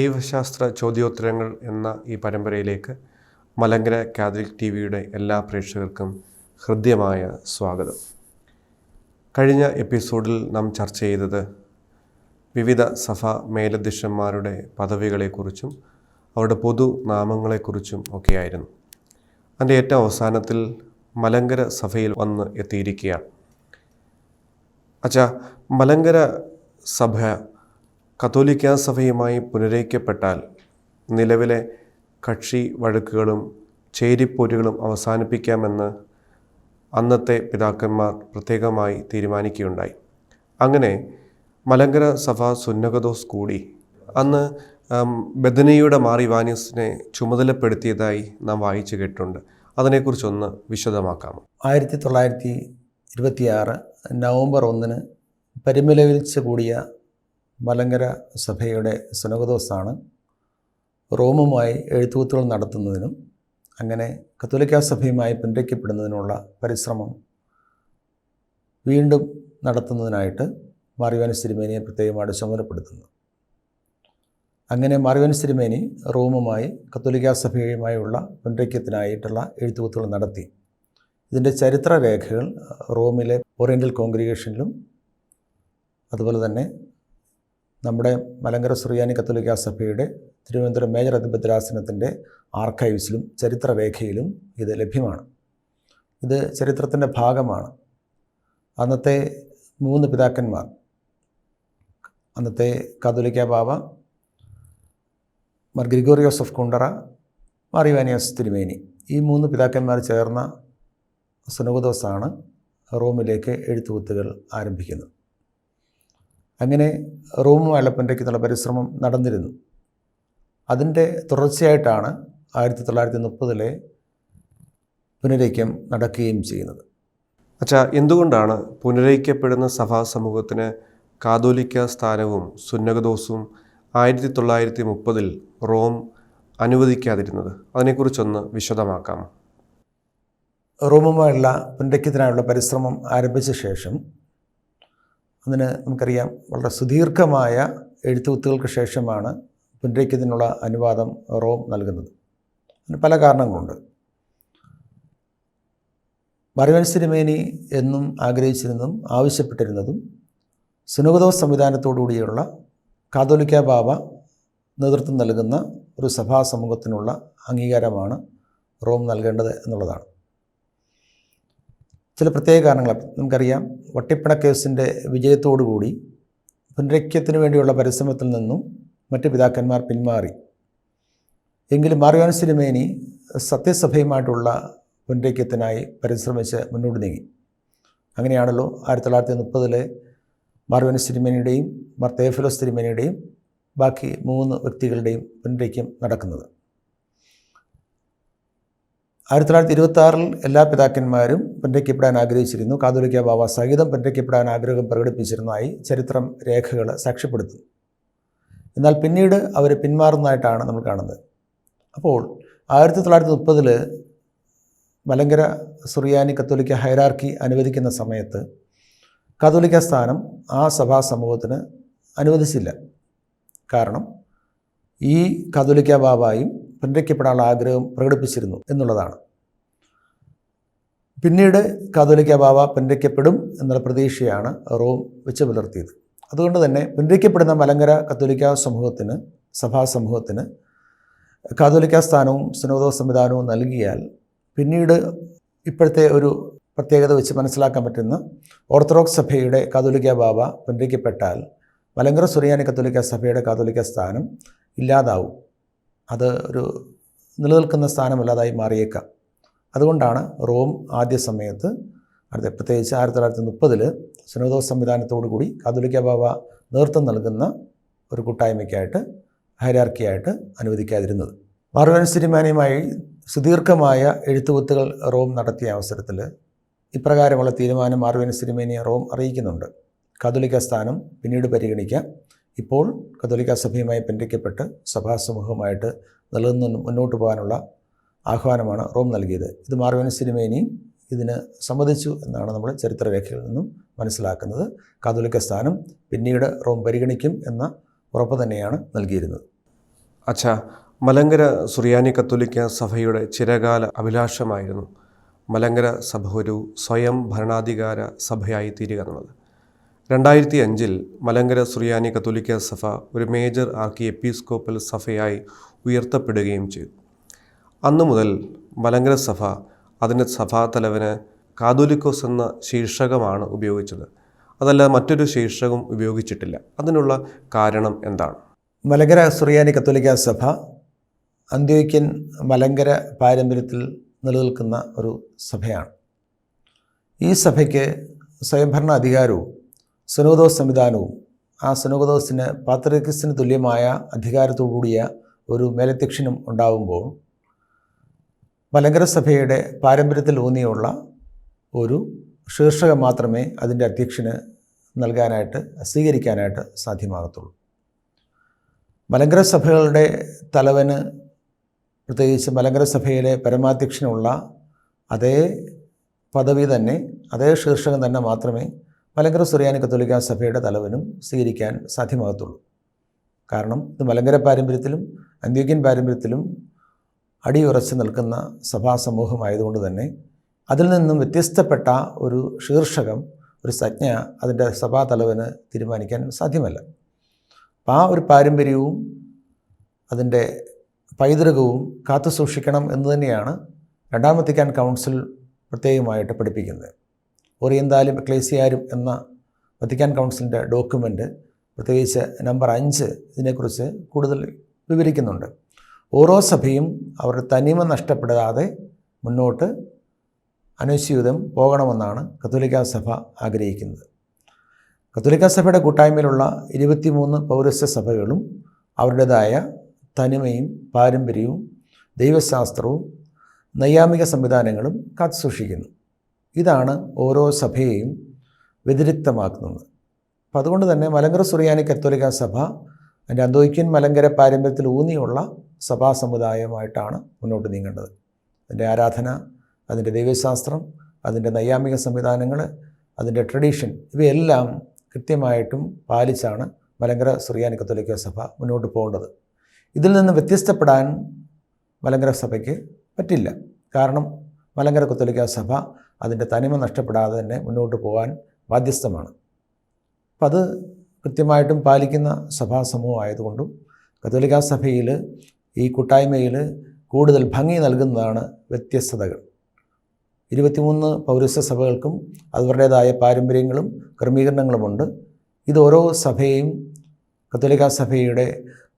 ദൈവശാസ്ത്ര ചോദ്യോത്തരങ്ങൾ എന്ന ഈ പരമ്പരയിലേക്ക് മലങ്കര കാതലിക് ടി വിയുടെ എല്ലാ പ്രേക്ഷകർക്കും ഹൃദ്യമായ സ്വാഗതം. കഴിഞ്ഞ എപ്പിസോഡിൽ നാം ചർച്ച ചെയ്തത് വിവിധ സഭ മേലധ്യക്ഷന്മാരുടെ പദവികളെക്കുറിച്ചും അവരുടെ പൊതു നാമങ്ങളെക്കുറിച്ചും ഒക്കെയായിരുന്നു. അതിന്റെ ഏറ്റവും അവസാനത്തിൽ മലങ്കര സഭയിൽ വന്ന് എത്തിയിരിക്കുകയാണ്. അച്ഛാ മലങ്കര സഭ കത്തോലിക്ക സഭയുമായി പുനരയിക്കപ്പെട്ടാൽ നിലവിലെ കക്ഷി വഴക്കുകളും ചേരിപ്പോരുകളും അവസാനിപ്പിക്കാമെന്ന് അന്നത്തെ പിതാക്കന്മാർ പ്രത്യേകമായി തീരുമാനിക്കുകയുണ്ടായി. അങ്ങനെ മലങ്കര സഭ സുന്നകദോസ് കൂടി. അന്ന് ബദനയുടെ മാറി വാനിയസിനെ ചുമതലപ്പെടുത്തിയതായി നാം വായിച്ചു കേട്ടിട്ടുണ്ട്. അതിനെക്കുറിച്ചൊന്ന് വിശദമാക്കാമോ ആയിരത്തി തൊള്ളായിരത്തി ഇരുപത്തിയാറ് നവംബർ ഒന്നിന് പരിമലവിലിച്ച് കൂടിയ മലങ്കര സഭയുടെ സുനകദോസാണ് റോമുമായി എഴുത്തുകുത്തുകൾ നടത്തുന്നതിനും അങ്ങനെ കത്തോലിക്ക സഭയുമായി പിന്തുണയ്ക്കപ്പെടുന്നതിനുള്ള പരിശ്രമം വീണ്ടും നടത്തുന്നതിനായിട്ട് മാറിവാനി സിരിമേനിയെ പ്രത്യേകമായിട്ട് ചുമതലപ്പെടുത്തുന്നു. അങ്ങനെ മാറിവാനി സിരിമേനി റോമുമായി കത്തോലിക്ക സഭയുമായുള്ള പിന്തുണയ്ക്കത്തിനായിട്ടുള്ള എഴുത്തുകുത്തുകൾ നടത്തി. ഇതിന്റെ ചരിത്രരേഖകൾ റോമിലെ ഓറിയന്റൽ കോൺഗ്രിഗേഷനിലും അതുപോലെ തന്നെ നമ്മുടെ മലങ്കര സുറിയാനി കത്തോലിക്ക സഭയുടെ തിരുവനന്തപുരം മേജർ അധിപത്യരാസനത്തിന്റെ ആർക്കൈവ്സിലും ചരിത്രരേഖയിലും ഇത് ലഭ്യമാണ്. ഇത് ചരിത്രത്തിന്റെ ഭാഗമാണ്. അന്നത്തെ മൂന്ന് പിതാക്കന്മാർ അന്നത്തെ കാതോലിക്ക ബാബ മാർ ഗ്രിഗോറിയോസ് ഓഫ് കുണ്ടറ മാറിവാനിയോസ് തിരുമേനി. ഈ മൂന്ന് പിതാക്കന്മാർ ചേർന്ന സുനകുദോസാണ് റോമിലേക്ക് എഴുത്തുകുത്തുകൾ ആരംഭിക്കുന്നത്. അങ്ങനെ റോമുമായുള്ള പിന്തുണയ്ക്കുന്നുള്ള പരിശ്രമം നടന്നിരുന്നു. അതിന്റെ തുടർച്ചയായിട്ടാണ് ആയിരത്തി തൊള്ളായിരത്തി മുപ്പതിലെ പുനരൈക്യം നടക്കുകയും ചെയ്യുന്നത്. അച്ഛാ എന്തുകൊണ്ടാണ് പുനരയിക്കപ്പെടുന്ന സഭാ സമൂഹത്തിന് കാതോലിക്ക സ്ഥാനവും സുന്നകദോസും ആയിരത്തി തൊള്ളായിരത്തി മുപ്പതിൽ റോം അനുവദിക്കാതിരുന്നത്? അതിനെക്കുറിച്ചൊന്ന് വിശദമാക്കാം റോമുമായുള്ള പുനരക്യത്തിനായുള്ള പരിശ്രമം ആരംഭിച്ച ശേഷം അതിന് നമുക്കറിയാം വളരെ സുദീർഘമായ എഴുത്തുകുത്തുകൾക്ക് ശേഷമാണ് പുനരയ്ക്കത്തിനുള്ള അനുവാദം റോം നൽകുന്നത്. അതിന് പല കാരണങ്ങളുണ്ട്. മറിവൻ സിനിമേനി എന്നും ആഗ്രഹിച്ചിരുന്നതും ആവശ്യപ്പെട്ടിരുന്നതും സുനുഗതോ സംവിധാനത്തോടുകൂടിയുള്ള കാതോലിക്ക ബാബ നേതൃത്വം നൽകുന്ന ഒരു സഭാ സമൂഹത്തിനുള്ള അംഗീകാരമാണ് റോം നൽകേണ്ടത് എന്നുള്ളതാണ്. ചില പ്രത്യേക കാരണങ്ങളാണ് നമുക്കറിയാം വട്ടിപ്പണ കേസിന്റെ വിജയത്തോടുകൂടി പുനരൈക്യത്തിന് വേണ്ടിയുള്ള പരിശ്രമത്തിൽ നിന്നും മറ്റ് പിതാക്കന്മാർ പിന്മാറി. എങ്കിലും മാറിയോൻ സിനിമേനി സത്യസഭയുമായിട്ടുള്ള പുനരൈക്യത്തിനായി പരിശ്രമിച്ച് മുന്നോട്ട് നീങ്ങി. അങ്ങനെയാണല്ലോ ആയിരത്തി തൊള്ളായിരത്തി മുപ്പതിലെ മാർവൻ സിനിമേനിയുടെയും മാർ സിനിമേനിയുടെയും ബാക്കി മൂന്ന് വ്യക്തികളുടെയും പുനരൈക്യം നടക്കുന്നത്. ആയിരത്തി തൊള്ളായിരത്തി ഇരുപത്തി ആറിൽ എല്ലാ പിതാക്കന്മാരും പിന്തുണയ്ക്കപ്പെടാൻ ആഗ്രഹിച്ചിരുന്നു. കാതോലിക്ക ബാബ സഹിതം പിന്തുണയ്ക്കപ്പെടാൻ ആഗ്രഹം പ്രകടിപ്പിച്ചിരുന്നതായി ചരിത്രം രേഖകൾ സാക്ഷ്യപ്പെടുത്തുന്നു. എന്നാൽ പിന്നീട് അവർ പിന്മാറുന്നതായിട്ടാണ് നമ്മൾ കാണുന്നത്. അപ്പോൾ ആയിരത്തി തൊള്ളായിരത്തി മുപ്പതിൽ മലങ്കര സുറിയാനി കത്തോലിക്ക ഹൈറാർക്കി അനുവദിക്കുന്ന സമയത്ത് കാതോലിക്ക സ്ഥാനം ആ സഭാ സമൂഹത്തിന് അനുവദിച്ചില്ല. കാരണം ഈ കാതോലിക്ക ബാബായും പിന്തുണയ്ക്കപ്പെടാനുള്ള ആഗ്രഹം പ്രകടിപ്പിച്ചിരുന്നു എന്നുള്ളതാണ്. പിന്നീട് കാതോലിക്ക ബാബ പിന്തുണയ്ക്കപ്പെടും എന്നുള്ള പ്രതീക്ഷയാണ് റോം വെച്ച് പുലർത്തിയത്. അതുകൊണ്ട് തന്നെ പിന്തുണയ്ക്കപ്പെടുന്ന മലങ്കര കത്തോലിക്ക സമൂഹത്തിന് സഭാ സമൂഹത്തിന് കാതോലിക്ക സ്ഥാനവും സുനോദോ സംവിധാനവും നൽകിയാൽ പിന്നീട് ഇപ്പോഴത്തെ ഒരു പ്രത്യേകത വെച്ച് മനസ്സിലാക്കാൻ പറ്റുന്ന ഓർത്തഡോക്സ് സഭയുടെ കാതോലിക്ക ബാബ പിന്തുണയ്ക്കപ്പെട്ടാൽ മലങ്കര സുറിയാനി കത്തോലിക്ക സഭയുടെ കാതോലിക്ക സ്ഥാനം ഇല്ലാതാവും. അത് ഒരു നിലനിൽക്കുന്ന സ്ഥാനമല്ലാതായി മാറിയേക്കാം. അതുകൊണ്ടാണ് റോം ആദ്യ സമയത്ത് അടുത്ത പ്രത്യേകിച്ച് ആയിരത്തി തൊള്ളായിരത്തി മുപ്പതിൽ സുനോദോസ് സംവിധാനത്തോടു കൂടി കാതോലിക്ക ബാബ നേതൃത്വം നൽകുന്ന ഒരു കൂട്ടായ്മയ്ക്കായിട്ട് ഹൈരാർക്കിയായിട്ട് അനുവദിക്കാതിരുന്നത്. മാർവൻ സിനിമാനിയുമായി സുദീർഘമായ എഴുത്തുകുത്തുകൾ റോം നടത്തിയ അവസരത്തിൽ ഇപ്രകാരമുള്ള തീരുമാനം മാർവൻ സിനിമേനിയെ റോം അറിയിക്കുന്നുണ്ട്. കാതോലിക്ക സ്ഥാനം പിന്നീട് പരിഗണിക്കാം. ഇപ്പോൾ കത്തോലിക്ക സഭയുമായി ബന്ധിക്കപ്പെട്ട് സഭാസമൂഹമായിട്ട് നിലനിന്ന് മുന്നോട്ട് പോകാനുള്ള ആഹ്വാനമാണ് റോം നൽകിയത്. ഇത് മാർവൻ സിനിമേനിയും ഇതിന് സമ്മതിച്ചു എന്നാണ് നമ്മൾ ചരിത്രരേഖയിൽ നിന്നും മനസ്സിലാക്കുന്നത്. കാതോലിക്ക സ്ഥാനം പിന്നീട് റോം പരിഗണിക്കും എന്ന ഉറപ്പ് തന്നെയാണ് നൽകിയിരുന്നത്. അച്ഛ മലങ്കര സുറിയാനി കത്തോലിക്ക സഭയുടെ ചിരകാല അഭിലാഷമായിരുന്നു മലങ്കര സഭ ഒരു സ്വയം ഭരണാധികാര സഭയായി തീരുക എന്നുള്ളത്. രണ്ടായിരത്തി അഞ്ചിൽ മലങ്കര സുറിയാനി കത്തോലിക്ക സഭ ഒരു മേജർ ആർക്കി എപ്പിസ്കോപ്പൽ സഭയായി ഉയർത്തപ്പെടുകയും ചെയ്തു. അന്നു മുതൽ മലങ്കര സഭ അതിന്റെ സഭാതലവന് കാതോലിക്കോസ് എന്ന ശീർഷകമാണ് ഉപയോഗിച്ചത്. അതല്ല മറ്റൊരു ശീർഷകം ഉപയോഗിച്ചിട്ടില്ല. അതിനുള്ള കാരണം എന്താണ്? മലങ്കര സുറിയാനി കത്തോലിക്ക സഭ അന്ത്യോക്യൻ മലങ്കര പാരമ്പര്യത്തിൽ നിലനിൽക്കുന്ന ഒരു സഭയാണ്. ഈ സഭയ്ക്ക് സ്വയംഭരണ അധികാരവും സുനോദോസ് സംവിധാനവും ആ സുനോദോസിന് പാത്രികസിന് തുല്യമായ അധികാരത്തോടുകൂടിയ ഒരു മേലധ്യക്ഷനും ഉണ്ടാകുമ്പോൾ മലങ്കര സഭയുടെ പാരമ്പര്യത്തിൽ ഊന്നിയുള്ള ഒരു ശീർഷകം മാത്രമേ അതിന്റെ അധ്യക്ഷന് നൽകാനായിട്ട് സ്വീകരിക്കാനായിട്ട് സാധ്യമാകത്തുള്ളൂ. മലങ്കര സഭകളുടെ തലവന് പ്രത്യേകിച്ച് മലങ്കര സഭയിലെ പരമാധ്യക്ഷനുള്ള അതേ പദവി തന്നെ അതേ ശീർഷകം തന്നെ മാത്രമേ മലങ്കര സുറിയാനി കത്തോലിക്ക സഭയുടെ തലവനും സ്വീകരിക്കാൻ സാധ്യമാകത്തുള്ളൂ. കാരണം ഇത് മലങ്കര പാരമ്പര്യത്തിലും അന്ത്യോക്യൻ പാരമ്പര്യത്തിലും അടിയുറച്ച് നിൽക്കുന്ന സഭാ സമൂഹമായതുകൊണ്ട് തന്നെ അതിൽ നിന്നും വ്യത്യസ്തപ്പെട്ട ഒരു ശീർഷകം ഒരു സജ്ഞ അതിന്റെ സഭാ തലവന് തീരുമാനിക്കാൻ സാധ്യമല്ല. അപ്പോൾ ആ ഒരു പാരമ്പര്യവും അതിന്റെ പൈതൃകവും കാത്തുസൂക്ഷിക്കണം എന്ന് തന്നെയാണ് രണ്ടാമത്തേക്കാൻ കൗൺസിൽ പ്രത്യേകമായിട്ട് പഠിപ്പിക്കുന്നത്. ഓറിയന്താലും എക്ലേസിയാരും എന്ന വത്തിക്കാൻ കൗൺസിലിന്റെ ഡോക്യുമെന്റ് പ്രത്യേകിച്ച് നമ്പർ അഞ്ച് ഇതിനെക്കുറിച്ച് കൂടുതൽ വിവരിക്കുന്നുണ്ട്. ഓരോ സഭയും അവരുടെ തനിമ നഷ്ടപ്പെടാതെ മുന്നോട്ട് അനുസ്യൂതം പോകണമെന്നാണ് കത്തോലിക്ക സഭ ആഗ്രഹിക്കുന്നത്. കത്തോലിക്ക സഭയുടെ കൂട്ടായ്മയിലുള്ള ഇരുപത്തിമൂന്ന് പൗരസ്യ സഭകളും അവരുടേതായ തനിമയും പാരമ്പര്യവും ദൈവശാസ്ത്രവും നൈയാമിക സംവിധാനങ്ങളും കാത്തുസൂക്ഷിക്കുന്നു. ഇതാണ് ഓരോ സഭയെയും വ്യതിരിക്തമാക്കുന്നത്. അപ്പം അതുകൊണ്ട് തന്നെ മലങ്കര സുറിയാനി കത്തോലിക്ക സഭ അതിന്റെ അന്തോയ്ക്കൻ മലങ്കര പാരമ്പര്യത്തിൽ ഊന്നിയുള്ള സഭാ സമുദായമായിട്ടാണ് മുന്നോട്ട് നീങ്ങേണ്ടത്. അതിന്റെ ആരാധന അതിന്റെ ദൈവശാസ്ത്രം അതിന്റെ നൈയാമിക സംവിധാനങ്ങൾ അതിന്റെ ട്രഡീഷൻ ഇവയെല്ലാം കൃത്യമായിട്ടും പാലിച്ചാണ് മലങ്കര സുറിയാനി കത്തോലിക്ക സഭ മുന്നോട്ട് പോകേണ്ടത്. ഇതിൽ നിന്ന് വ്യത്യസ്തപ്പെടാൻ മലങ്കര സഭയ്ക്ക് പറ്റില്ല. കാരണം മലങ്കര കത്തോലിക്ക സഭ അതിന്റെ തനിമ നഷ്ടപ്പെടാതെ തന്നെ മുന്നോട്ട് പോകാൻ ബാധ്യസ്ഥമാണ്. അപ്പം അത് കൃത്യമായിട്ടും പാലിക്കുന്ന സഭാ സമൂഹം ആയതുകൊണ്ടും കത്തോലിക്ക സഭയിൽ ഈ കൂട്ടായ്മയിൽ കൂടുതൽ ഭംഗി നൽകുന്നതാണ് വ്യത്യസ്തതകൾ. ഇരുപത്തിമൂന്ന് പൗരസ്യ സഭകൾക്കും അവരുടേതായ പാരമ്പര്യങ്ങളും ക്രമീകരണങ്ങളുമുണ്ട്. ഇത് ഓരോ സഭയെയും കത്തോലിക്ക സഭയുടെ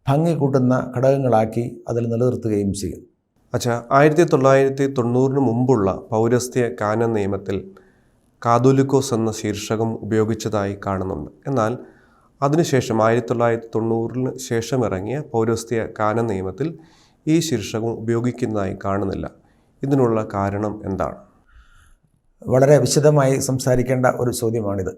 ഭംഗി കൂട്ടുന്ന ഘടകങ്ങളാക്കി അതിൽ നിലനിർത്തുകയും ചെയ്യും. അച്ഛാ ആയിരത്തി തൊള്ളായിരത്തി തൊണ്ണൂറിന് മുമ്പുള്ള പൗരസ്ത്യ കാന നിയമത്തിൽ കാതോലിക്കോസ് എന്ന ശീർഷകം ഉപയോഗിച്ചതായി കാണുന്നുണ്ട്. എന്നാൽ അതിനുശേഷം ആയിരത്തി തൊള്ളായിരത്തി തൊണ്ണൂറിന് ശേഷം ഇറങ്ങിയ പൗരസ്ത്യ കാന നിയമത്തിൽ ഈ ശീർഷകം ഉപയോഗിക്കുന്നതായി കാണുന്നില്ല. ഇതിനുള്ള കാരണം എന്താണ്? വളരെ വിശദമായി സംസാരിക്കേണ്ട ഒരു ചോദ്യമാണിത്.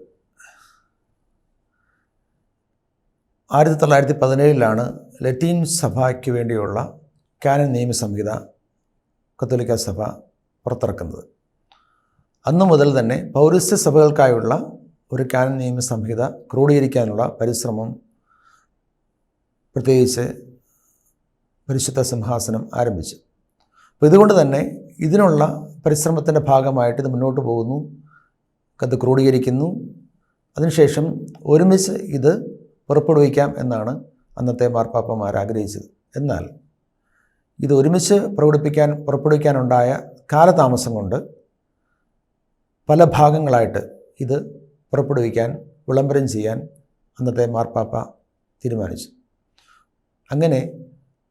ആയിരത്തി തൊള്ളായിരത്തി പതിനേഴിലാണ് ലത്തീൻ സഭയ്ക്ക് വേണ്ടിയുള്ള കാനൻ നിയമസംഹിത കത്തോലിക്ക സഭ പുറത്തിറക്കുന്നത്. അന്നു മുതൽ തന്നെ പൗരസ്ത്യ സഭകൾക്കായുള്ള ഒരു കാനൻ നിയമസംഹിത ക്രോഡീകരിക്കാനുള്ള പരിശ്രമം പ്രത്യേകിച്ച് പരിശുദ്ധ സിംഹാസനം ആരംഭിച്ചു. അപ്പോൾ ഇതുകൊണ്ട് തന്നെ ഇതിനുള്ള പരിശ്രമത്തിന്റെ ഭാഗമായിട്ട് ഇത് മുന്നോട്ട് പോകുന്നു. അത് ക്രോഡീകരിക്കുന്നു. അതിനുശേഷം ഒരുമിച്ച് ഇത് പുറപ്പെടുവിക്കാം എന്നാണ് അന്നത്തെ മാർപ്പാപ്പമാർ ആഗ്രഹിച്ചത്. എന്നാൽ ഇത് ഒരുമിച്ച് പ്രകടിപ്പിക്കാൻ പുറപ്പെടുവിക്കാനുണ്ടായ കാലതാമസം കൊണ്ട് പല ഭാഗങ്ങളായിട്ട് ഇത് പുറപ്പെടുവിക്കാൻ വിളംബരം ചെയ്യാൻ അന്നത്തെ മാർപ്പാപ്പ തീരുമാനിച്ചു. അങ്ങനെ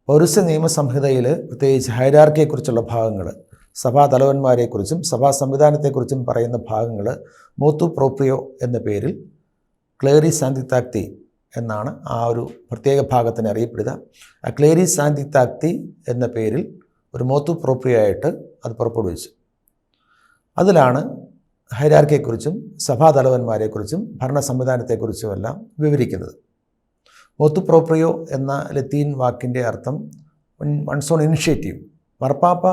പൗരസ്യ നിയമസംഹിതയിൽ പ്രത്യേകിച്ച് ഹൈരാർക്കിയെക്കുറിച്ചുള്ള ഭാഗങ്ങൾ സഭാ തലവന്മാരെക്കുറിച്ചും സഭാ സംവിധാനത്തെക്കുറിച്ചും പറയുന്ന ഭാഗങ്ങൾ മോത്തു പ്രോപ്രിയോ എന്ന പേരിൽ ക്ലേറി സാന്തിത്താക്തി എന്നാണ് ആ ഒരു പ്രത്യേക ഭാഗത്തിന് അറിയപ്പെടുക. ആ ക്ലേരി സാന്തിത്താക്തി എന്ന പേരിൽ ഒരു മോത്തു പ്രോപ്രിയായിട്ട് അത് പുറപ്പെടുവിച്ചു. അതിലാണ് ഹൈരാർക്കിയെക്കുറിച്ചും സഭാതലവന്മാരെക്കുറിച്ചും ഭരണ സംവിധാനത്തെക്കുറിച്ചുമെല്ലാം വിവരിക്കുന്നത്. മോത്തു പ്രോപ്രിയോ എന്ന ലത്തീൻ വാക്കിന്റെ അർത്ഥം വൺസ് ഓൺ ഇനിഷ്യേറ്റീവ്. മർപ്പാപ്പ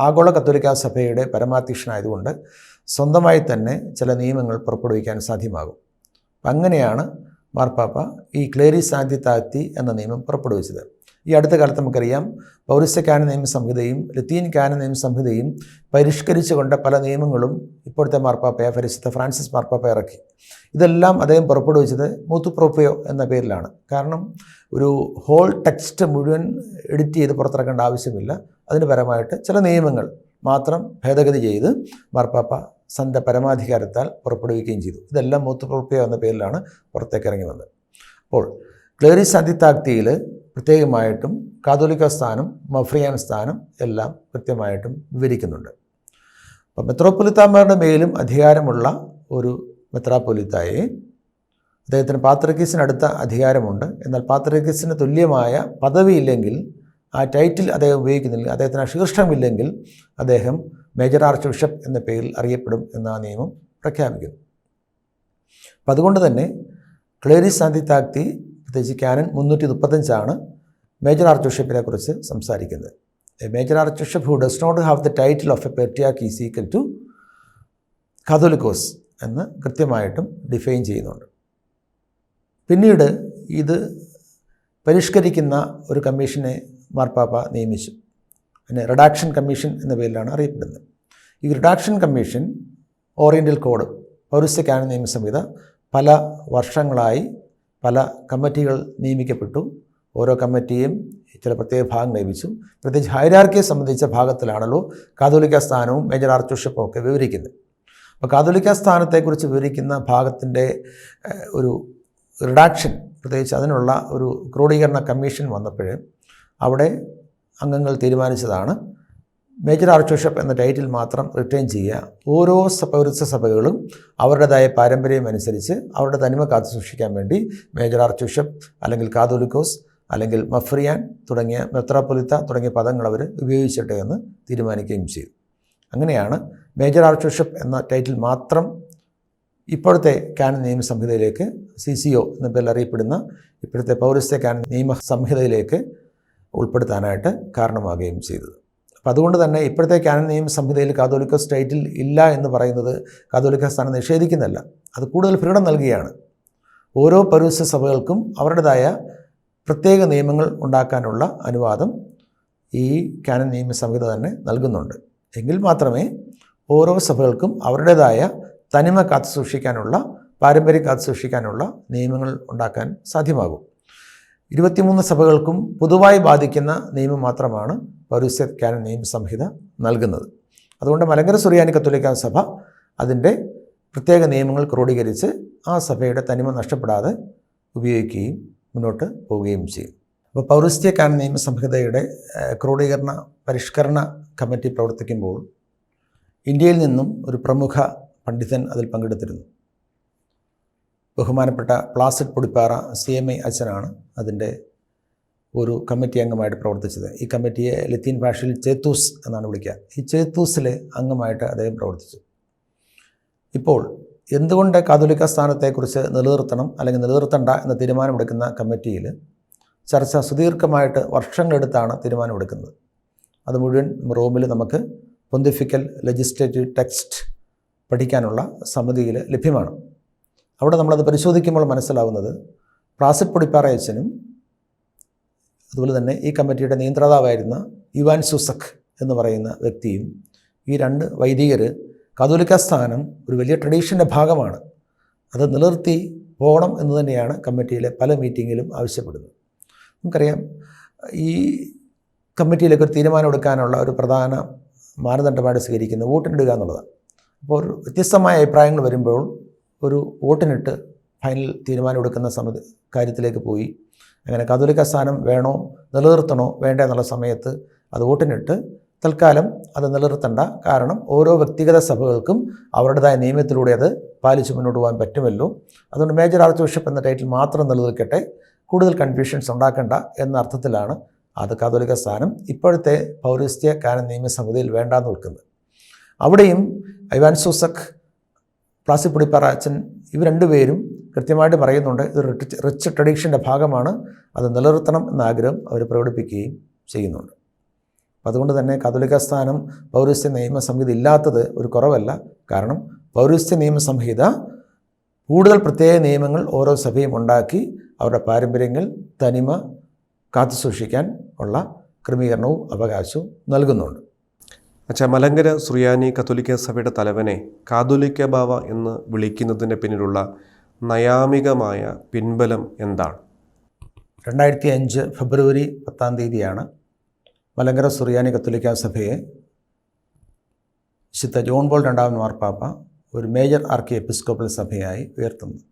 ആഗോള കത്തോലിക്ക സഭയുടെ പരമാധ്യക്ഷനായതുകൊണ്ട് സ്വന്തമായി തന്നെ ചില നിയമങ്ങൾ പുറപ്പെടുവിക്കാൻ സാധ്യമാകും. അങ്ങനെയാണ് മാർപ്പാപ്പ ഈ ക്ലേരി സാന്തി താഴ്ത്തി എന്ന നിയമം പുറപ്പെടുവിച്ചത്. ഈ അടുത്ത കാലത്ത് നമുക്കറിയാം പൗരസ്ത്യ കാന നിയമ സംഹിതയും ലത്തീൻ കാന നിയമ സംഹിതയും പരിഷ്കരിച്ചുകൊണ്ട് പല നിയമങ്ങളും ഇപ്പോഴത്തെ മാർപ്പാപ്പയെ പരിശുദ്ധ ഫ്രാൻസിസ് മാർപ്പാപ്പ ഇറക്കി. ഇതെല്ലാം അദ്ദേഹം പുറപ്പെടുവിച്ചത് മൂത്തു പ്രോപ്പയോ എന്ന പേരിലാണ്. കാരണം ഒരു ഹോൾ ടെക്സ്റ്റ് മുഴുവൻ എഡിറ്റ് ചെയ്ത് പുറത്തിറക്കേണ്ട ആവശ്യമില്ല. അതിന് പരമായിട്ട് ചില നിയമങ്ങൾ മാത്രം ഭേദഗതി ചെയ്ത് മാർപ്പാപ്പ സന്റെ പരമാധികാരത്താൽ പുറപ്പെടുവിക്കുകയും ചെയ്തു. ഇതെല്ലാം മൂത്തു പ്രോപ്പയോ എന്ന പേരിലാണ് പുറത്തേക്ക് ഇറങ്ങി വന്നത്. അപ്പോൾ ക്ലേറിസ് അതിത്താക്തിയിൽ പ്രത്യേകമായിട്ടും കാതോലിക്ക സ്ഥാനം മഫ്രിയാൻ സ്ഥാനം എല്ലാം കൃത്യമായിട്ടും വിവരിക്കുന്നുണ്ട്. അപ്പോൾ മെത്രോപ്പൊലിത്താമാരുടെ മേലും അധികാരമുള്ള ഒരു മെത്രാപ്പൊലിത്തായെ അദ്ദേഹത്തിന് പാത്രക്കീസിനടുത്ത അധികാരമുണ്ട്. എന്നാൽ പാത്രക്കീസിന് തുല്യമായ പദവിയില്ലെങ്കിൽ ആ ടൈറ്റിൽ അദ്ദേഹം ഉപയോഗിക്കുന്നില്ല. അദ്ദേഹത്തിന് ആ ശീർഷമില്ലെങ്കിൽ അദ്ദേഹം മേജർ ആർച്ച് ബിഷപ്പ് എന്ന പേരിൽ അറിയപ്പെടും എന്ന ആ നിയമം പ്രഖ്യാപിക്കുന്നു. അപ്പം അതുകൊണ്ട് തന്നെ ക്ലേരിസ് സാന്തിത്താക്തി പ്രത്യേകിച്ച് ക്യാനൻ മുന്നൂറ്റി മുപ്പത്തഞ്ചാണ് മേജർ ആർച്ച് ബിഷപ്പിനെ കുറിച്ച് സംസാരിക്കുന്നത്. A major archbishop who does not have the title of a പെർട്ടിയാക്ക് is equal to catholicos എന്ന് കൃത്യമായിട്ടും ഡിഫൈൻ ചെയ്യുന്നുണ്ട്. പിന്നീട് ഇത് പരിഷ്കരിക്കുന്ന ഒരു കമ്മീഷനെ മാർപ്പാപ്പ നിയമിച്ചു. അതിനെ റിഡാക്ഷൻ കമ്മീഷൻ എന്ന പേരിലാണ് അറിയപ്പെടുന്നത്. ഈ റിഡാക്ഷൻ കമ്മീഷൻ ഓറിയന്റൽ കോഡ് പൗരസ്ത്യ നിയമ സംഹിത പല വർഷങ്ങളായി പല കമ്മിറ്റികൾ നിയമിക്കപ്പെട്ടു. ഓരോ കമ്മിറ്റിയും ചില പ്രത്യേക ഭാഗം ലഭിച്ചു പ്രത്യേകിച്ച് ഹൈരാർക്കിയെ സംബന്ധിച്ച ഭാഗത്തിലാണല്ലോ കാതോലിക്ക സ്ഥാനവും മേജർ ആർച്ച് ഒക്കെ വിവരിക്കുന്നത്. അപ്പോൾ കാതോലിക്ക സ്ഥാനത്തെക്കുറിച്ച് വിവരിക്കുന്ന ഭാഗത്തിന്റെ ഒരു റിഡാക്ഷൻ പ്രത്യേകിച്ച് അതിനുള്ള ഒരു ക്രോഡീകരണ കമ്മീഷൻ വന്നപ്പോൾ അവിടെ അംഗങ്ങൾ തീരുമാനിച്ചതാണ്. മേജർ ആർച്ച് ബിഷപ്പ് എന്ന ടൈറ്റിൽ മാത്രം റിട്ടേൺ ചെയ്യുക. ഓരോ സ- സഭകളും അവരുടേതായ പാരമ്പര്യം അനുസരിച്ച് അവരുടെ തനിമ കാത്തു സൂക്ഷിക്കാൻ വേണ്ടി മേജർ ആർച്ച് ബിഷപ്പ് അല്ലെങ്കിൽ കാതോലിക്കോസ് അല്ലെങ്കിൽ മഫ്രിയാൻ തുടങ്ങിയ മെത്രാപ്പൊലിത്ത തുടങ്ങിയ പദങ്ങൾ അവർ ഉപയോഗിച്ചിട്ടെ എന്ന് തീരുമാനിക്കുകയും ചെയ്തു. അങ്ങനെയാണ് മേജർ ആർച്ച് ബിഷപ്പ് എന്ന ടൈറ്റിൽ മാത്രം ഇപ്പോഴത്തെ കാനൻ നിയമ സംഹിതയിലേക്ക് സി സി ഒ എന്ന പേരിൽ അറിയപ്പെടുന്ന ഇപ്പോഴത്തെ പൗരസ്ത്യ കാനൻ നിയമ സംഹിതയിലേക്ക് ഉൾപ്പെടുത്താനായിട്ട് കാരണമാകുകയും ചെയ്തത്. അപ്പം അതുകൊണ്ട് തന്നെ ഇപ്പോഴത്തെ കാനൻ നിയമ സംഹിതയിൽ കാതോലിക്ക സ്റ്റേറ്റിൽ ഇല്ല എന്ന് പറയുന്നത് കാതോലിക്ക സ്ഥാനം നിഷേധിക്കുന്നതല്ല അത് കൂടുതൽ ഫ്രീഡം നൽകുകയാണ്. ഓരോ പൗരസ്ത്യ സഭകൾക്കും അവരുടേതായ പ്രത്യേക നിയമങ്ങൾ ഉണ്ടാക്കാനുള്ള അനുവാദം ഈ കാനൻ നിയമ സംഹിത തന്നെ നൽകുന്നുണ്ട്. എങ്കിൽ മാത്രമേ ഓരോ സഭകൾക്കും അവരുടേതായ തനിമ കാത്തു സൂക്ഷിക്കാനുള്ള പാരമ്പര്യം കാത്തു സൂക്ഷിക്കാനുള്ള നിയമങ്ങൾ ഉണ്ടാക്കാൻ സാധ്യമാകും. ഇരുപത്തിമൂന്ന് സഭകൾക്കും പൊതുവായി ബാധിക്കുന്ന നിയമം മാത്രമാണ് പൗരസ്ത്യ കാനൻ നിയമ സംഹിത നൽകുന്നത്. അതുകൊണ്ട് മലങ്കര സുറിയാനി കത്തോലിക്ക സഭ അതിന്റെ പ്രത്യേക നിയമങ്ങൾ ക്രോഡീകരിച്ച് ആ സഭയുടെ തനിമ നഷ്ടപ്പെടാതെ ഉപയോഗിക്കുകയും മുന്നോട്ട് പോവുകയും ചെയ്യും. അപ്പോൾ പൗരസ്ത്യ കാനൻ നിയമ സംഹിതയുടെ ഏഹ്, ക്രോഡീകരണ പരിഷ്കരണ കമ്മിറ്റി പ്രവർത്തിക്കുമ്പോൾ ഇന്ത്യയിൽ നിന്നും ഒരു പ്രമുഖ പണ്ഡിതൻ അതിൽ പങ്കെടുത്തിരുന്നു. ബഹുമാനപ്പെട്ട Placid Podipara C M I അച്ഛനാണ് അതിന്റെ ഒരു കമ്മിറ്റി അംഗമായിട്ട് പ്രവർത്തിച്ചത്. ഈ കമ്മിറ്റിയെ ലത്തീൻ ഭാഷയിൽ ചേത്തൂസ് എന്നാണ് വിളിക്കുക. ഈ ചേത്തൂസിലെ അംഗമായിട്ട് അദ്ദേഹം പ്രവർത്തിച്ചു. ഇപ്പോൾ എന്തുകൊണ്ട് കാതോലിക്ക സ്ഥാനത്തെക്കുറിച്ച് നിലനിർത്തണം അല്ലെങ്കിൽ നിലനിർത്തണ്ട എന്ന തീരുമാനമെടുക്കുന്ന കമ്മിറ്റിയിൽ ചർച്ച സുദീർഘമായിട്ട് വർഷങ്ങളെടുത്താണ് തീരുമാനമെടുക്കുന്നത്. അത് മുഴുവൻ റോമിൽ നമുക്ക് പൊന്തിഫിക്കൽ ലെജിസ്ലേറ്റീവ് ടെക്സ്റ്റ് പഠിക്കാനുള്ള സമിതിയിൽ ലഭ്യമാണ്. അവിടെ നമ്മളത് പരിശോധിക്കുമ്പോൾ മനസ്സിലാവുന്നത് പ്രാസിഡ് പൊടിപ്പാറയച്ചനും അതുപോലെ തന്നെ ഈ കമ്മിറ്റിയുടെ നിയന്ത്രതാവായിരുന്ന യുവാൻ സുസഖ് എന്ന് പറയുന്ന വ്യക്തിയും ഈ രണ്ട് വൈദികർ കാതോലിക്ക സ്ഥാനം ഒരു വലിയ ട്രഡീഷന്റെ ഭാഗമാണ്. അത് നിലനിർത്തി പോകണം എന്ന് തന്നെയാണ് കമ്മിറ്റിയിലെ പല മീറ്റിങ്ങിലും ആവശ്യപ്പെടുന്നത്. നമുക്കറിയാം ഈ കമ്മിറ്റിയിലേക്ക് ഒരു തീരുമാനം എടുക്കാനുള്ള ഒരു പ്രധാന മാനദണ്ഡമായിട്ട് സ്വീകരിക്കുന്നത് വോട്ടിനിടുക എന്നുള്ളതാണ്. അപ്പോൾ ഒരു വ്യത്യസ്തമായ അഭിപ്രായങ്ങൾ വരുമ്പോൾ ഒരു വോട്ടിനിട്ട് ഫൈനൽ തീരുമാനം എടുക്കുന്ന സമിതി കാര്യത്തിലേക്ക് പോയി. അങ്ങനെ കാതോലിക്ക സ്ഥാനം വേണോ നിലനിർത്തണോ വേണ്ട എന്നുള്ള സമയത്ത് അത് വോട്ടിനിട്ട് തൽക്കാലം അത് നിലനിർത്തണ്ട. കാരണം ഓരോ വ്യക്തിഗത സഭകൾക്കും അവരുടേതായ നിയമത്തിലൂടെ അത് പാലിച്ച് മുന്നോട്ട് പോകാൻ പറ്റുമല്ലോ. അതുകൊണ്ട് മേജർ ആർച്ച് ബിഷപ്പ് എന്ന ടൈറ്റിൽ മാത്രം നിലനിൽക്കട്ടെ. കൂടുതൽ കൺഫ്യൂഷൻസ് ഉണ്ടാക്കേണ്ട എന്ന അർത്ഥത്തിലാണ് അത് കാതോലിക സ്ഥാനം ഇപ്പോഴത്തെ പൗരസ്ത്യ കാനൻ നിയമസമിതിയിൽ വേണ്ടാന്ന് നിൽക്കുന്നത്. അവിടെയും ഐവാൻ സൂസക് പ്ലാസിപ്പൊടിപ്പാറ അച്ഛൻ ഇവർ രണ്ടുപേരും കൃത്യമായിട്ട് പറയുന്നുണ്ട്. ഇത് റിച്ച് റിച്ച് ട്രഡീഷന്റെ ഭാഗമാണ്. അത് നിലനിർത്തണം എന്ന ആഗ്രഹം അവർ പ്രകടിപ്പിക്കുകയും ചെയ്യുന്നുണ്ട്. അപ്പം അതുകൊണ്ട് തന്നെ കാതോലിക്ക സ്ഥാനം പൗരസ്ത്യ നിയമ സംഹിത ഇല്ലാത്തത് ഒരു കുറവല്ല. കാരണം പൗരസ്ത്യ നിയമ സംഹിത കൂടുതൽ പ്രത്യേക നിയമങ്ങൾ ഓരോ സഭയും ഉണ്ടാക്കി അവരുടെ പാരമ്പര്യങ്ങൾ തനിമ കാത്തുസൂക്ഷിക്കാൻ ഉള്ള ക്രമീകരണവും അവകാശവും നൽകുന്നുണ്ട്. അച്ഛാ മലങ്കര സുറിയാനി കത്തോലിക്ക സഭയുടെ തലവനെ കാതോലിക്ക ബാവ എന്ന് വിളിക്കുന്നതിന്റെ പിന്നിലുള്ള നയാമികമായ പിൻബലം എന്താണ്? രണ്ടായിരത്തി അഞ്ച് ഫെബ്രുവരി പത്താം തീയതിയാണ് മലങ്കര സുറിയാനി കത്തോലിക്ക സഭയെ വിശുദ്ധ ജോൺ പോൾ രണ്ടാമൻ മാർപ്പാപ്പ ഒരു മേജർ ആർക്കി എപ്പിസ്കോപ്പൽ സഭയായി ഉയർത്തുന്നത്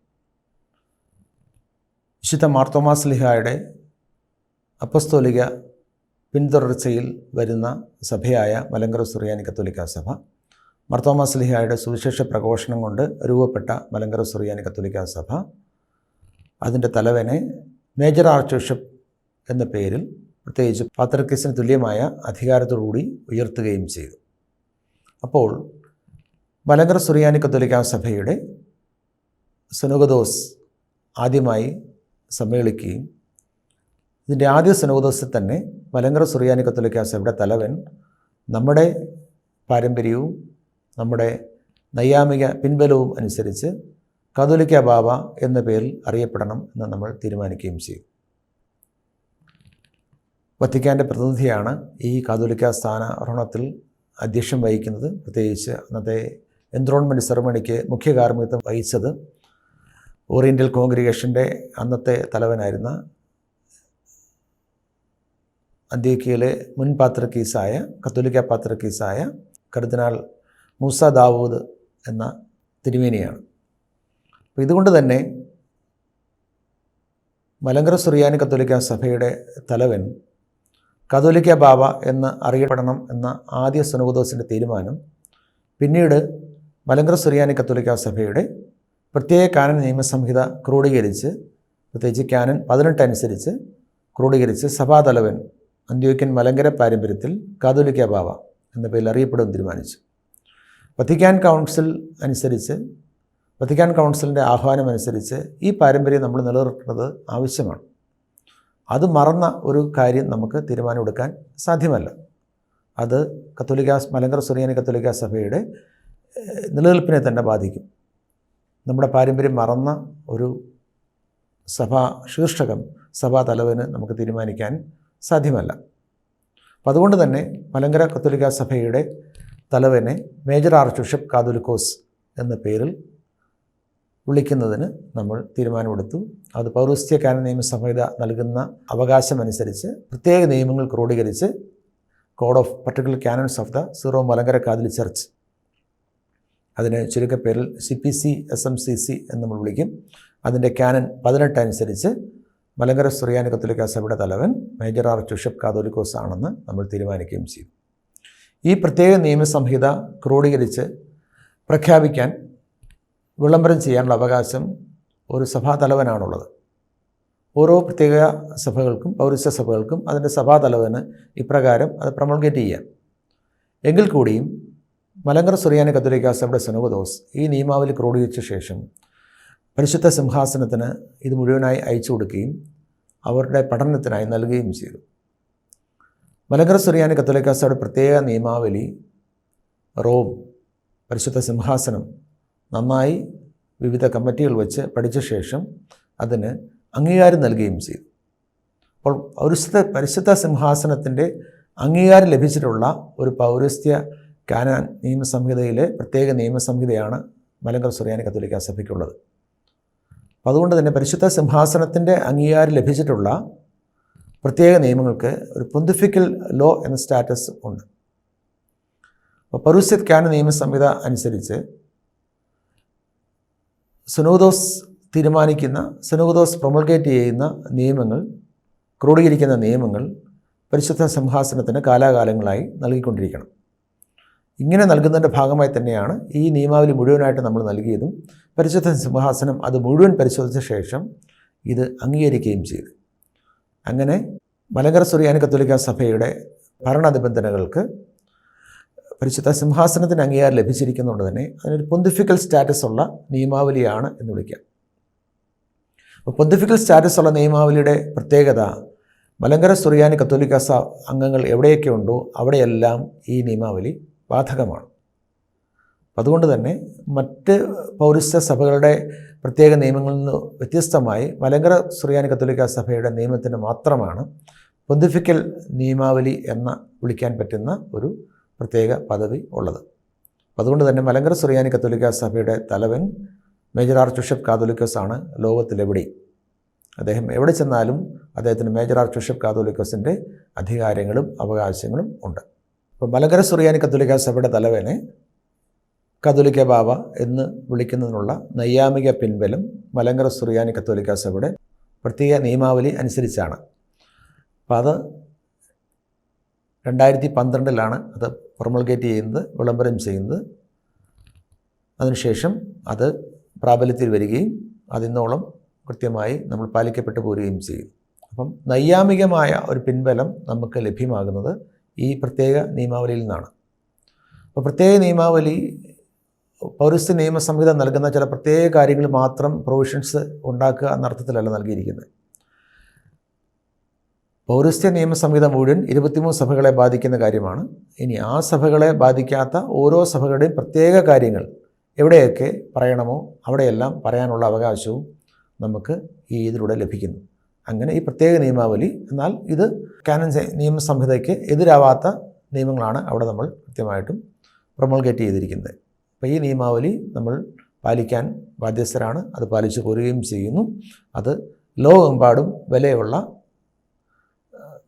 വിശുദ്ധ മാർത്തോമാസ് ലിഹായുടെ അപ്പസ്തോലിക പിന്തുടർച്ചയിൽ വരുന്ന സഭയായ മലങ്കര സുറിയാനി കത്തോലിക്ക സഭ മാർത്തോമാസ് ലിഹായുടെ സുവിശേഷ പ്രഘോഷണം കൊണ്ട് രൂപപ്പെട്ട മലങ്കര സുറിയാനി കത്തോലിക്ക സഭ അതിന്റെ തലവനെ മേജർ ആർച്ച് ബിഷപ്പ് എന്ന പേരിൽ പ്രത്യേകിച്ച് പാത്രക്കേസിന് തുല്യമായ അധികാരത്തോടുകൂടി ഉയർത്തുകയും ചെയ്തു. അപ്പോൾ മലങ്കര സുറിയാനി കത്തോലിക്ക സഭയുടെ സുനോഗദോസ് ആദ്യമായി സമ്മേളിക്കുകയും ഇതിന്റെ ആദ്യ സുനോഗദോസിൽ തന്നെ മലങ്കര സുറിയാനി കത്തോലിക്ക സഭയുടെ തലവൻ. നമ്മുടെ പാരമ്പര്യവും നമ്മുടെ നൈയാമിക പിൻബലവും അനുസരിച്ച് കാതോലിക്ക ബാബ എന്ന പേരിൽ അറിയപ്പെടണം എന്ന് നമ്മൾ തീരുമാനിക്കുകയും ചെയ്തു വത്തിക്കാന്റെ പ്രതിനിധിയാണ് ഈ കാതോലിക്ക സ്ഥാനാരോഹണത്തിൽ അധ്യക്ഷം വഹിക്കുന്നത്. പ്രത്യേകിച്ച് അന്നത്തെ എൻത്രോൺമെന്റ് സെറമണിക്ക് മുഖ്യ കാർമ്മികത്വം വഹിച്ചത് ഓറിയന്റൽ കോൺഗ്രിഗേഷന്റെ അന്നത്തെ തലവനായിരുന്ന അന്ത്യോക്കിയയിലെ മുൻ പാത്രക്കീസായ കത്തോലിക്ക പാത്രക്കീസായ കർദിനാൾ മൂസ ദാവൂദ് എന്ന തിരുമേനിയാണ്. അപ്പോൾ ഇതുകൊണ്ട് തന്നെ മലങ്കര സുറിയാനി കത്തോലിക്ക സഭയുടെ തലവൻ കത്തോലിക്ക ബാബ എന്ന് അറിയപ്പെടണം എന്ന ആദ്യ സുനബുദോസിന്റെ തീരുമാനം പിന്നീട് മലങ്കര സുറിയാനി കത്തോലിക്ക സഭയുടെ പ്രത്യേക കാനൻ നിയമസംഹിത ക്രോഡീകരിച്ച് പ്രത്യേകിച്ച് കാനൻ പതിനെട്ട് അനുസരിച്ച് ക്രോഡീകരിച്ച് സഭാതലവൻ അന്ത്യോക്യൻ മലങ്കര പാരമ്പര്യത്തിൽ കാതോലിക്ക ബാബ എന്ന പേരിൽ അറിയപ്പെടുമെന്ന് തീരുമാനിച്ചു. വത്തിക്കാൻ കൗൺസിൽ അനുസരിച്ച് വത്തിക്കാൻ കൗൺസിലിന്റെ ആഹ്വാനം അനുസരിച്ച് ഈ പാരമ്പര്യം നമ്മൾ നിലനിർത്തേണ്ടത് ആവശ്യമാണ്. അത് മറന്ന ഒരു കാര്യം നമുക്ക് തീരുമാനമെടുക്കാൻ സാധ്യമല്ല. അത് കത്തോലിക്ക മലങ്കര സുറിയാനി കത്തോലിക്ക സഭയുടെ നിലനിൽപ്പിനെ തന്നെ ബാധിക്കും. നമ്മുടെ പാരമ്പര്യം മറന്ന ഒരു സഭാ ശീർഷകം സഭാ തലവന് നമുക്ക് തീരുമാനിക്കാൻ സാധ്യമല്ല. അപ്പം അതുകൊണ്ട് തന്നെ മലങ്കര കത്തോലിക്ക സഭയുടെ തലവനെ മേജർ ആർച്ച് ബിഷപ്പ് കാതോലിക്കോസ് എന്ന പേരിൽ വിളിക്കുന്നതിന് നമ്മൾ തീരുമാനമെടുത്തു അത് പൗരസ്ത്യ കാന നിയമസംഹിത നൽകുന്ന അവകാശമനുസരിച്ച് പ്രത്യേക നിയമങ്ങൾ ക്രോഡീകരിച്ച് code of particular canons of the Syro Malankara Catholic church. അതിന് ചുരുക്കപ്പേരിൽ C P C S M C C എന്ന് നമ്മൾ വിളിക്കും. അതിന്റെ കാനൻ പതിനെട്ട് അനുസരിച്ച് മലങ്കര സുറിയാനി കത്തോലിക്ക സഭയുടെ തലവൻ മേജർ ആർ ബിഷപ്പ് കാതോലിക്കോസ് ആണെന്ന് നമ്മൾ തീരുമാനിക്കുകയും ചെയ്തു. ഈ പ്രത്യേക നിയമസംഹിത ക്രോഡീകരിച്ച് പ്രഖ്യാപിക്കാൻ വിളംബരം ചെയ്യാനുള്ള അവകാശം ഒരു സഭാതലവനാണുള്ളത് ഓരോ പ്രത്യേക സഭകൾക്കും പൗരസ്യ സഭകൾക്കും അതിന്റെ സഭാതലവന് ഇപ്രകാരം അത് പ്രമോൾഗേറ്റ് ചെയ്യാം. എങ്കിൽ കൂടിയും മലങ്കര സുറിയാനി കത്തോലിക്ക സഭയുടെ സെനോദോസ് ഈ നിയമാവലി ക്രോഡീകരിച്ച ശേഷം പരിശുദ്ധ സിംഹാസനത്തിന് ഇത് മുഴുവനായി അയച്ചു കൊടുക്കുകയും അവരുടെ പഠനത്തിനായി നൽകുകയും ചെയ്തു. മലങ്കര സുറിയാനി കത്തോലിക്കാസയുടെ പ്രത്യേക നിയമാവലി റോം പരിശുദ്ധ സിംഹാസനം നന്നായി വിവിധ കമ്മിറ്റികൾ വെച്ച് പഠിച്ച ശേഷം അതിന് അംഗീകാരം നൽകുകയും ചെയ്തു. അപ്പോൾ പൗരസ്ത പരിശുദ്ധ സിംഹാസനത്തിന്റെ അംഗീകാരം ലഭിച്ചിട്ടുള്ള ഒരു പൗരസ്ത്യ കാനാൻ നിയമസംഹിതയിലെ പ്രത്യേക നിയമസംഹിതയാണ് മലങ്കര സുറിയാനി കത്തോലിക്ക സഭയ്ക്കുള്ളത്. അപ്പോൾ അതുകൊണ്ട് തന്നെ പരിശുദ്ധ സിംഹാസനത്തിന്റെ അംഗീകാരം ലഭിച്ചിട്ടുള്ള പ്രത്യേക നിയമങ്ങൾക്ക് ഒരു പൊന്തിഫിക്കൽ ലോ എന്ന സ്റ്റാറ്റസ് ഉണ്ട്. അപ്പോൾ പൗരസ്ത്യ കാന നിയമസംഹിത അനുസരിച്ച് സുനോദോസ് തീരുമാനിക്കുന്ന സുനോദോസ് പ്രൊമൾഗേറ്റ് ചെയ്യുന്ന നിയമങ്ങൾ ക്രോഡീകരിക്കുന്ന നിയമങ്ങൾ പരിശുദ്ധ സിംഹാസനത്തിന് കാലാകാലങ്ങളായി നൽകിക്കൊണ്ടിരിക്കണം. ഇങ്ങനെ നൽകുന്നതിന്റെ ഭാഗമായി തന്നെയാണ് ഈ നിയമാവലി മുഴുവനായിട്ട് നമ്മൾ നൽകിയതും പരിശുദ്ധ സിംഹാസനം അത് മുഴുവൻ പരിശോധിച്ച ശേഷം ഇത് അംഗീകരിക്കുകയും ചെയ്തു. അങ്ങനെ മലങ്കര സുറിയാനി കത്തോലിക്ക സഭയുടെ ഭരണ നിബന്ധനകൾക്ക് പരിശുദ്ധ സിംഹാസനത്തിന് അംഗീകാരം ലഭിച്ചിരിക്കുന്നതുകൊണ്ട് തന്നെ അതിനൊരു പൊന്തിഫിക്കൽ സ്റ്റാറ്റസ് ഉള്ള നിയമാവലിയാണ് എന്ന് വിളിക്കാം. അപ്പോൾ പൊന്തിഫിക്കൽ സ്റ്റാറ്റസ് ഉള്ള നിയമാവലിയുടെ പ്രത്യേകത മലങ്കര സുറിയാനി കത്തോലിക്ക സ അംഗങ്ങൾ എവിടെയൊക്കെ ഉണ്ടോ അവിടെയെല്ലാം ഈ നിയമാവലി ബാധകമാണ്. അതുകൊണ്ട് തന്നെ മറ്റ് പൗരസ്ത്യ സഭകളുടെ പ്രത്യേക നിയമങ്ങളിൽ നിന്ന് വ്യത്യസ്തമായി മലങ്കര സുറിയാനി കത്തോലിക്ക സഭയുടെ നിയമത്തിന് മാത്രമാണ് പൊന്തിഫിക്കൽ നിയമാവലി എന്ന വിളിക്കാൻ പറ്റുന്ന ഒരു പ്രത്യേക പദവി ഉള്ളത്. അതുകൊണ്ട് തന്നെ മലങ്കര സുറിയാനി കത്തോലിക്ക സഭയുടെ തലവൻ മേജർ ആർച്ച് ബിഷപ്പ് കാതോലിക്കസ് ആണ് ലോകത്തിലെവിടെ അദ്ദേഹം എവിടെ ചെന്നാലും അദ്ദേഹത്തിന് മേജർ ആർച്ച് ബിഷപ്പ് കാതോലിക്കസിന്റെ അധികാരങ്ങളും അവകാശങ്ങളും ഉണ്ട്. അപ്പോൾ മലങ്കര സുറിയാനി കത്തോലിക്ക സഭയുടെ തലവനെ കത്തോലിക്ക ബാബ എന്ന് വിളിക്കുന്നതിനുള്ള നൈയാമിക പിൻബലം മലങ്കര സുറിയാനി കത്തോലിക്ക സഭയുടെ പ്രത്യേക നിയമാവലി അനുസരിച്ചാണ്. അപ്പോൾ അത് രണ്ടായിരത്തി പന്ത്രണ്ടിലാണ് അത് പ്രൊമൾഗേറ്റ് ചെയ്യുന്നത് വിളംബരം ചെയ്യുന്നത്. അതിനുശേഷം അത് പ്രാബല്യത്തിൽ വരികയും അതിന്നോളം കൃത്യമായി നമ്മൾ പാലിക്കപ്പെട്ടു പോരുകയും ചെയ്യും. അപ്പം നൈയാമികമായ ഒരു പിൻബലം നമുക്ക് ലഭ്യമാകുന്നത് ഈ പ്രത്യേക നിയമാവലിയിൽ നിന്നാണ്. അപ്പോൾ പ്രത്യേക നിയമാവലി പൗരസ്ത്യ നിയമസംഹിത നൽകുന്ന ചില പ്രത്യേക കാര്യങ്ങൾ മാത്രം പ്രൊവിഷൻസ് ഉണ്ടാക്കുക എന്ന അർത്ഥത്തിലല്ല നൽകിയിരിക്കുന്നത്. പൗരസ്ത്യ നിയമസംഹിത മുഴുവൻ ഇരുപത്തിമൂന്ന് സഭകളെ ബാധിക്കുന്ന കാര്യമാണ്. ഇനി ആ സഭകളെ ബാധിക്കാത്ത ഓരോ സഭകളുടെയും പ്രത്യേക കാര്യങ്ങൾ എവിടെയൊക്കെ പറയണമോ അവിടെയെല്ലാം പറയാനുള്ള അവകാശവും നമുക്ക് ഈ ഇതിലൂടെ ലഭിക്കുന്നു. അങ്ങനെ ഈ പ്രത്യേക നിയമാവലി എന്നാൽ ഇത് കാനൻ നിയമ നിയമസംഹിതയ്ക്ക് എതിരാവാത്ത നിയമങ്ങളാണ് അവിടെ നമ്മൾ കൃത്യമായിട്ടും പ്രൊമൾഗേറ്റ് ചെയ്തിരിക്കുന്നത്. അപ്പോൾ ഈ നിയമാവലി നമ്മൾ പാലിക്കാൻ ബാധ്യസ്ഥരാണ്. അത് പാലിച്ചു പോരുകയും ചെയ്യുന്നു. അത് ലോകമെമ്പാടും വിലയുള്ള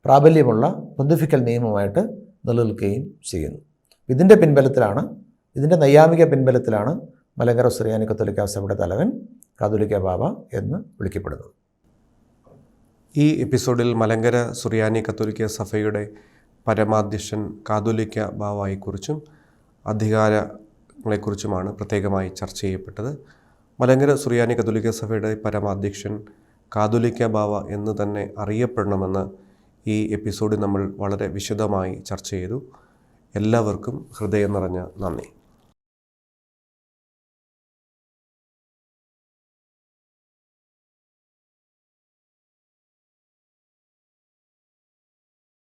പ്രാബല്യമുള്ള പൊന്തിഫിക്കൽ നിയമമായിട്ട് നിലനിൽക്കുകയും ചെയ്യുന്നു. ഇതിന്റെ പിൻബലത്തിലാണ് ഇതിന്റെ നൈയാമിക പിൻബലത്തിലാണ് മലങ്കര സുറിയാനി കത്തോലിക്ക സഭയുടെ തലവൻ കാതോലിക്ക ബാബ എന്ന് വിളിക്കപ്പെടുന്നത്. ഈ എപ്പിസോഡിൽ മലങ്കര സുറിയാനി കത്തോലിക്ക സഭയുടെ പരമാധ്യക്ഷൻ കാതോലിക്ക ബാവായെക്കുറിച്ചും അധികാരങ്ങളെക്കുറിച്ചുമാണ് പ്രത്യേകമായി ചർച്ച ചെയ്യപ്പെട്ടത്. മലങ്കര സുറിയാനി കത്തോലിക്ക സഭയുടെ പരമാധ്യക്ഷൻ കാതോലിക്ക ബാവ എന്ന് തന്നെ അറിയപ്പെടണമെന്ന് ഈ എപ്പിസോഡിൽ നമ്മൾ വളരെ വിശദമായി ചർച്ച ചെയ്തു. എല്ലാവർക്കും ഹൃദയം നിറഞ്ഞ നന്ദി.